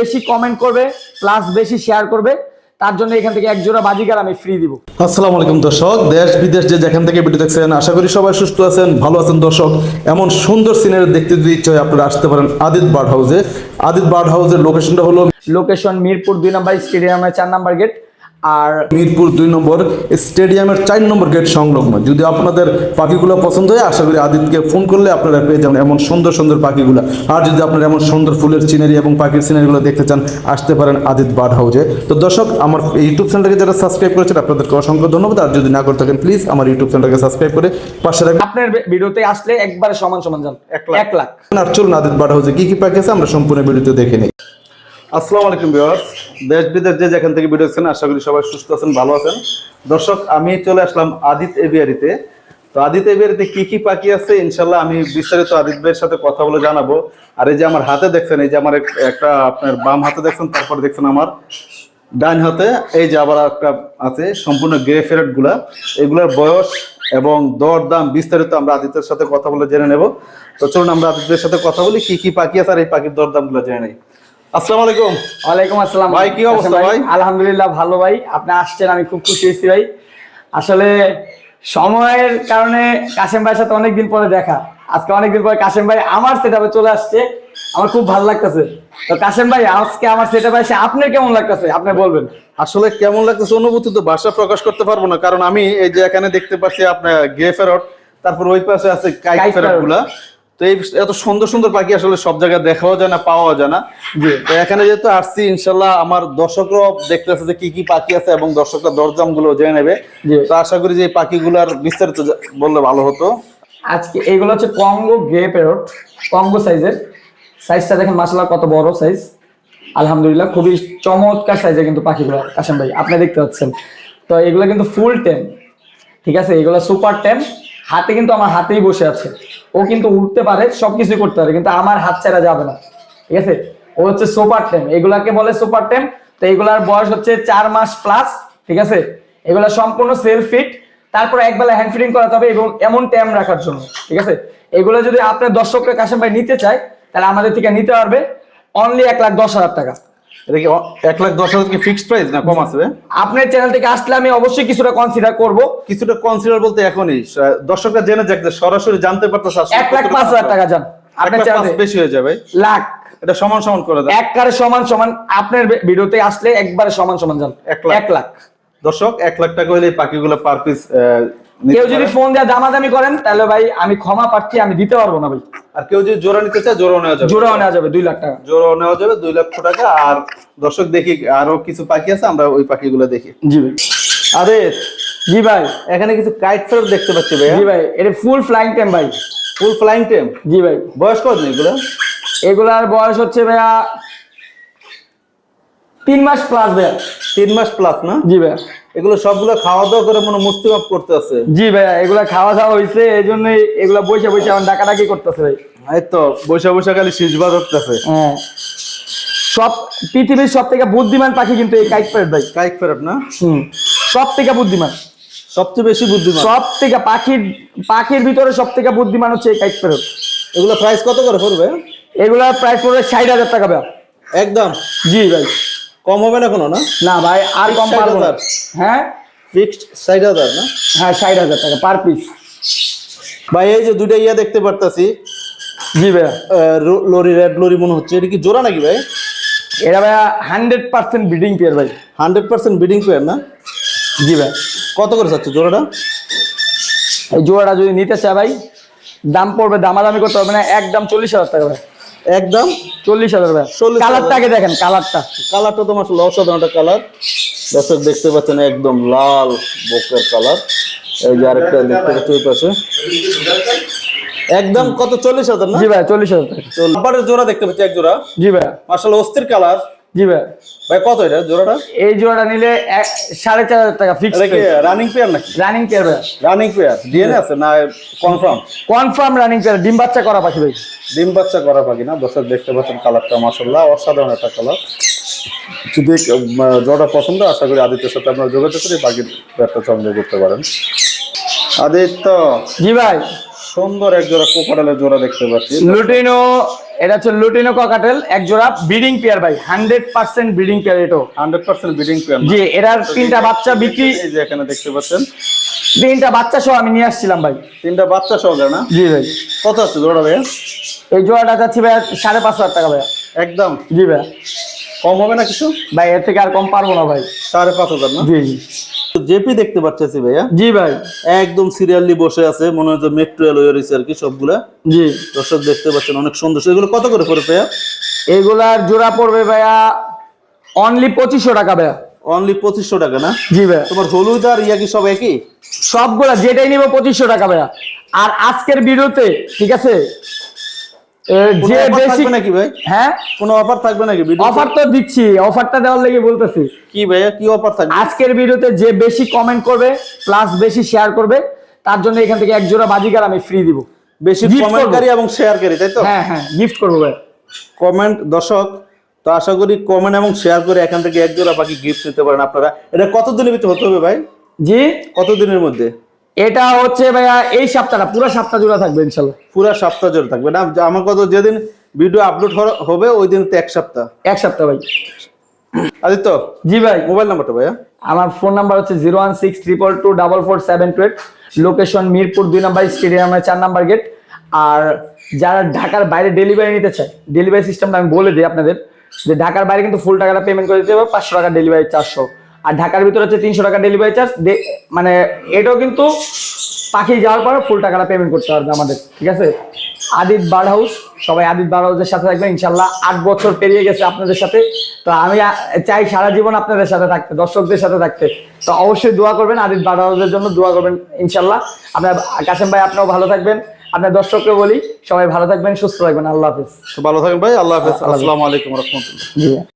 বেশি কমেন্ট করবে প্লাস বেশি শেয়ার করবে তার জন্য এখান থেকে একজোড়া বাজিকার আমি ফ্রি দিব। আসসালামু আলাইকুম দর্শক দেশ বিদেশ যে যেখান থেকে ভিডিও দেখছেন আশা করি সবাই সুস্থ আছেন ভালো আছেন দর্শক। এমন সুন্দর সিনারি দেখতে যদি ইচ্ছা হয় আপনারা আসতে পারেন আদিত বার্ড হাউসে। আদিত বার্ড হাউসের লোকেশনটা হলো লোকেশন মিরপুর দুই নাম্বার স্টেডিয়ামের চার নাম্বার গেট আর মিরপুর দুই নম্বর স্টেডিয়ামের চার নম্বর গেট সংলগ্ন। যদি আপনাদের পাখিগুলো পছন্দ হয় আশা করি আদিতকে ফোন করলে আপনারা পেয়ে যাবেন এমন সুন্দর সুন্দর পাখিগুলো। আর যদি আপনারা এমন সুন্দর ফুলের সিনারি এবং পাখির সিনারিগুলো দেখতে চান আসতে পারেন আদিত বার্ড হাউসে। তো দর্শক আমার ইউটিউব চ্যানেলকে যারা সাবস্ক্রাইব করেছেন আপনাদেরকে অসংখ্য ধন্যবাদ। আর যদি না করে থাকেন প্লিজ আমার ইউটিউব চ্যানেলকে সাবস্ক্রাইব করে পাশে রাখবেন আপনার ভিডিওতে আসলে একবারে সমান সমান যান। এক লাখ। লাখ। আর চলুন আদিত বার্ড হাউসে কি কি পাখি আছে আমরা সম্পূর্ণ ভিডিওতে দেখে নিই। আসসালামু আলাইকুম ভিউয়ার্স। দেশ, বিদেশ যে যেখান থেকে ভিডিও দেখছেন, আশা করি সবাই সুস্থ আছেন, ভালো আছেন। দর্শক, আমি চলে আসলাম আদিত এভিয়ারিতে। তো আদিত এভিয়ারিতে কি কি পাখি আছে? ইনশাল্লাহ আমি বিস্তারিত আদিত ভাইয়ের সাথে কথা বলে জানাব। আর এই যে আমার হাতে দেখছেন, এই যে আমার একটা আপনার বাম হাতে দেখছেন, তারপর দেখছেন আমার ডান হাতে। এই যে আবার একটা আছে, সম্পূর্ণ গ্রে ফেরেটগুলা এগুলোর বয়স এবং দর দাম বিস্তারিত আমরা আদিত্যের সাথে কথা বলে জেনে নেব। তো চলুন আমরা আদিত্যের সাথে কথা বলি, কি কি পাখি আছে আর এই পাখির দর দামগুলো জেনে নেই। আসসালামু আলাইকুম। ওয়ালাইকুম আসসালাম। ভাই, কি অবস্থা ভাই? আলহামদুলিল্লাহ ভালো ভাই। আপনি আসছেন আমি খুব খুশি হয়েছি ভাই। আসলে সময়ের কারণে কাশেম ভাইয়ের সাথে অনেকদিন পরে দেখা। আজকে অনেকদিন পরে কাশেম ভাই আমার সেটাপে চলে আসছে। আমার খুব ভালো লাগতেছে। তো কাশেম ভাই আজকে আমার সেটাপে এসে আপনার কেমন লাগতেছে? আপনি বলবেন। আসলে কেমন লাগতেছে অনুভূতি তো ভাষা প্রকাশ করতে পারব না কারণ আমি এই যে এখানে দেখতে পাচ্ছি আপনার গে ফেরট তারপর ওই পাশে আছে parrot। গুলা। তো এই এত সুন্দর সুন্দর পাখি আসলে সব জায়গায় দেখাও যায় না পাওয়া যায় না। তো এখানে যেহেতু আসছি ইনশাল্লাহ আমার দর্শকরাও দেখতে দেখতেছে যে কি কি পাখি আছে এবং দর্শকরা দরজামগুলো জেনে নেবে। তো আশা করি যে এই পাখিগুলার বিস্তারিত বললে ভালো হতো। আজকে এইগুলো হচ্ছে কঙ্গো গ্রে প্যারট কঙ্গো সাইজের সাইজটা দেখেন মাসাল্লাহ কত বড় সাইজ আলহামদুলিল্লাহ খুবই চমৎকার সাইজের কিন্তু পাখিগুলো কাশেম ভাই আপনি দেখতে পাচ্ছেন। তো এগুলো কিন্তু ফুল টেম ঠিক আছে? এগুলো সুপার টেম হাতে কিন্তু আমার হাতেই বসে আছে। ও কিন্তু উঠতে পারে সবকিছু করতে পারে, কিন্তু আমার হাত ছাড়া যাবে না। ঠিক আছে? ও হচ্ছে সুপার টেম এগুলাকে বলে সুপার টেম তো এগুলার বয়স হচ্ছে চার মাস প্লাস ঠিক আছে? এগুলা সম্পূর্ণ সেলফ ফিট তারপর একবেলা হ্যান্ড ফিডিং করাতে হবে এবং এমন ট্যাম রাখার জন্য, ঠিক আছে? এগুলো যদি আপনার দর্শকরা কাশেম ভাই নিতে চায়, তাহলে আমাদের থেকে নিতে পারবে। অনলি এক লাখ দশ হাজার টাকা। এটা কি এক লাখ দশ হাজার কি ফিক্সড প্রাইস না কম আছে আপনার চ্যানেল থেকে আসলে আমি অবশ্যই কিছুটা কনসিডার করব। কিছুটা কনসিডার বলতে এখনই দর্শকরা জেনে যাক যে সরাসরি জানতে পারতেছে আসলে এক লাখ পাঁচ হাজার টাকা যান আপনার চ্যানেল বেশি হয়ে যাবে। লাখ। এটা সমান সমান করে দেয় এক সমান সমান আপনার ভিডিওতে আসলে একবারে সমান সমান যান এক লাখ। এক লাখ। দর্শক এক লাখ টাকা হলে পাখিগুলো পার পিস কেউ যদি ফোন দিয়ে দামাদামি করেন তাহলে ভাই আমি ক্ষমা পাচ্ছি আমি দিতে পারব না ভাই। আর কেউ যদি জোড়া নিতে চায় জোড়াও নেওয়া যাবে। জোড়াও নেওয়া যাবে দুই লাখ টাকা। জোড়াও নেওয়া যাবে দুই লক্ষ টাকা। আর দর্শক দেখি আরও কিছু পাখি আছে আমরা ওই পাখিগুলো দেখি। জি ভাই। আরে জি ভাই। এখানে কিছু কাইট ফেরত দেখতে পাচ্ছি ভাই জি ভাই এটা ফুল ফ্লাইং টাইম ভাই। ফুল ফ্লাইং টেম জি ভাই। বয়স কত এগুলো? এগুলার বয়স হচ্ছে ভাইয়া তিন মাস প্লাস ভাইয়া। তিন মাস প্লাস না? জি ভাইয়া। এগুলো সবগুলো খাওয়া দাওয়া করে মনে মুস্তি মাপ করতে আছে। জি ভাইয়া এগুলা খাওয়া দাওয়া হয়েছে এই জন্য এগুলা বসে বসে আমার ডাকাডাকি করতেছে ভাই। এই তো বৈশা বৈশা খালি শীষ বাজাতেছে হ্যাঁ। সব পৃথিবীর সব থেকে বুদ্ধিমান পাখি কিন্তু এই কাইট প্যারেট ভাই। কাইক ফেরত না? হুম সব থেকে বুদ্ধিমান। সবচেয়ে বেশি বুদ্ধিমান। সব থেকে পাখির পাখির ভিতরে সব থেকে বুদ্ধিমান হচ্ছে এই কাইক প্যারেট এগুলো প্রাইস কত করে পড়বে? এগুলার প্রাইস পড়বে ষাট হাজার টাকা ভাই। একদম? জি ভাই। কম হবে না কোনো না? না ভাই আর কম 60,000 পারব না। হ্যাঁ? ফিক্সড ষাট হাজার না? হ্যাঁ ষাট হাজার টাকা পার পিস ভাই এই যে দুইটা ইয়া দেখতে পারতাছি। জি ভাইয়া। লরি রেড লরি মনে হচ্ছে। এটা কি জোড়া নাকি ভাই? এটা ভাইয়া হান্ড্রেড পার্সেন্ট ব্রিডিং পেয়ার ভাই। হান্ড্রেড পার্সেন্ট বিডিং পেয়ার না? জি ভাই। কত করে চাচ্ছে জোড়াটা? এই জোড়াটা যদি নিতে চায় ভাই দাম পড়বে দামাদামি করতে হবে না একদম চল্লিশ হাজার টাকা ভাই। একদম। চল্লিশ হাজার ভাই। 40,000 কালারটাকে দেখেন কালারটা। কালারটা তোমার আসলে অসাধারণ একটা কালার। দর্শক দেখতে পাচ্ছেন একদম লাল বকের কালার। এই যে আরেকটা দেখতে পাচ্ছি ওই পাশে। একদম কত চল্লিশ হাজার না? জি ভাই চল্লিশ হাজার। জোড়া দেখতে পাচ্ছি এক জোড়া। জি ভাই। মার্শাল অস্থির কালার। জি ভাই। ভাই কত এটা জোড়াটা? এই জোড়াটা নিলে সাড়ে চার হাজার টাকা ফিক্স রানিং পেয়ার নাকি? রানিং পেয়ার ভাই। রানিং পেয়ার ডিএনএ আছে না কনফার্ম কনফার্ম রানিং পেয়ার ডিম বাচ্চা করা পাখি ভাই। ডিম বাচ্চা করা পাখি না দর্শক দেখতে পাচ্ছেন কালারটা মাসাল্লাহ অসাধারণ একটা কালার যদি আহ, জোড়া পছন্দ আশা করি আদিত্যের সাথে আপনারা যোগাযোগ করে বাকির একটা সংগ্রহ করতে পারেন। আদিত্য জি ভাই। সুন্দর এক জোড়া কোকারেলের জোড়া দেখতে পাচ্ছি। লুটিনো এটা হচ্ছে লুটিনো ককাটেল এক জোড়া ব্রিডিং পেয়ার ভাই হান্ড্রেড পার্সেন্ট ব্রিডিং পেয়ার এটো। হান্ড্রেড পার্সেন্ট বিডিং পেয়ার জি এটার তিনটা বাচ্চা বিক্রি এই যে এখানে দেখতে পাচ্ছেন। তিনটা বাচ্চা সহ আমি নিয়ে আসছিলাম ভাই। তিনটা বাচ্চা সহকারে না? জি ভাই। কত আছে জোড়া ভাইয়া? এই জোড়াটা যাচ্ছে ভাই সাড়ে পাঁচ হাজার টাকা ভাইয়া। একদম? জি ভাই কম হবে না কিছু? ভাই এর থেকে আর কম পারব না ভাই। সাড়ে পাঁচ হাজার না? জি জি। জেপি দেখতে পাচ্ছি ভাইয়া। জি ভাই। একদম সিরিয়ালি বসে আছে মনে হয় মেট্রো রয়েছে আর কি সবগুলা। জি। দর্শক দেখতে পাচ্ছেন অনেক সুন্দর। এগুলো কত করে পড়ে ভাইয়া? এগুলার জোড়া পড়বে ভাইয়া অনলি পঁচিশশো টাকা ভাইয়া। অনলি পঁচিশশো টাকা না? জি ভাইয়া তোমার হলুদ আর ইয়া কি সব একই? সবগুলা যেটাই নিবো পঁচিশশো টাকা ভাইয়া। আর আজকের ভিডিওতে ঠিক আছে? যে বেশি নাকি ভাই? হ্যাঁ? কোনো অফার থাকবে নাকি অফার তো? দিচ্ছি অফারটা দেওয়ার লেগে বলতেছি। কি ভাইয়া কি অফার থাকবে? আজকের ভিডিওতে যে বেশি কমেন্ট করবে প্লাস বেশি শেয়ার করবে তার জন্য এখান থেকে এক জোড়া বাজিকার আমি ফ্রি দিব। বেশি কমেন্টকারী এবং শেয়ারকারী তাই তো? হ্যাঁ হ্যাঁ গিফট করব ভাই। কমেন্ট দর্শক তো আশা করি কমেন্ট এবং শেয়ার করে এখান থেকে এক জোড়া পাখি গিফট নিতে পারেন আপনারা। এটা কত দিনের ভিতরে হতে হবে ভাই? জি? কত দিনের মধ্যে? এটা হচ্ছে ভাইয়া এই সপ্তাহটা পুরো সপ্তাহ জোড়া থাকবে ইনশাল্লাহ। পুরো সপ্তাহ জোর থাকবে। না আমার কত যেদিন ভিডিও আপলোড হবে ওই দিন তো এক সপ্তাহ। এক সপ্তাহ ভাই। আদিত্য? জি ভাই। মোবাইল নাম্বারটা ভাইয়া? আমার ফোন নাম্বার হচ্ছে zero one six triple two double four seven two eight. Location Mirpur দুই নাম্বার স্টেডিয়ামের চার নাম্বার গেট আর যারা ঢাকার বাইরে ডেলিভারি নিতে চায় ডেলিভারি সিস্টেমটা আমি বলে দিই আপনাদের যে ঢাকার বাইরে কিন্তু ফুল টাকাটা পেমেন্ট করে দিতে হবে পাঁচশো টাকা ডেলিভারি চারশো আর ঢাকার ভিতরে হচ্ছে তিনশো টাকা ডেলিভারি চার্জ মানে এটাও কিন্তু পাখি যাওয়ার পর ফুল টাকাটা পেমেন্ট করতে পারবে আমাদের ঠিক আছে? আদিত বার্ড হাউস সবাই আদিত বার্ড হাউসের সাথে থাকবেন ইনশাল্লাহ আট বছর পেরিয়ে গেছে আপনাদের সাথে। তো আমি চাই সারা জীবন আপনাদের সাথে থাকতে দর্শকদের সাথে থাকতে। তো অবশ্যই দোয়া করবেন আদিত বার্ড হাউসের জন্য দোয়া করবেন ইনশাল্লাহ আপনার কাসেম ভাই আপনিও ভালো থাকবেন। আপনার দর্শককে বলি সবাই ভালো থাকবেন সুস্থ থাকবেন। আল্লাহ হাফিজ। ভালো থাকবেন ভাই আল্লাহ হাফিজ। আসসালামু আলাইকুম রহমতুল্লাহ।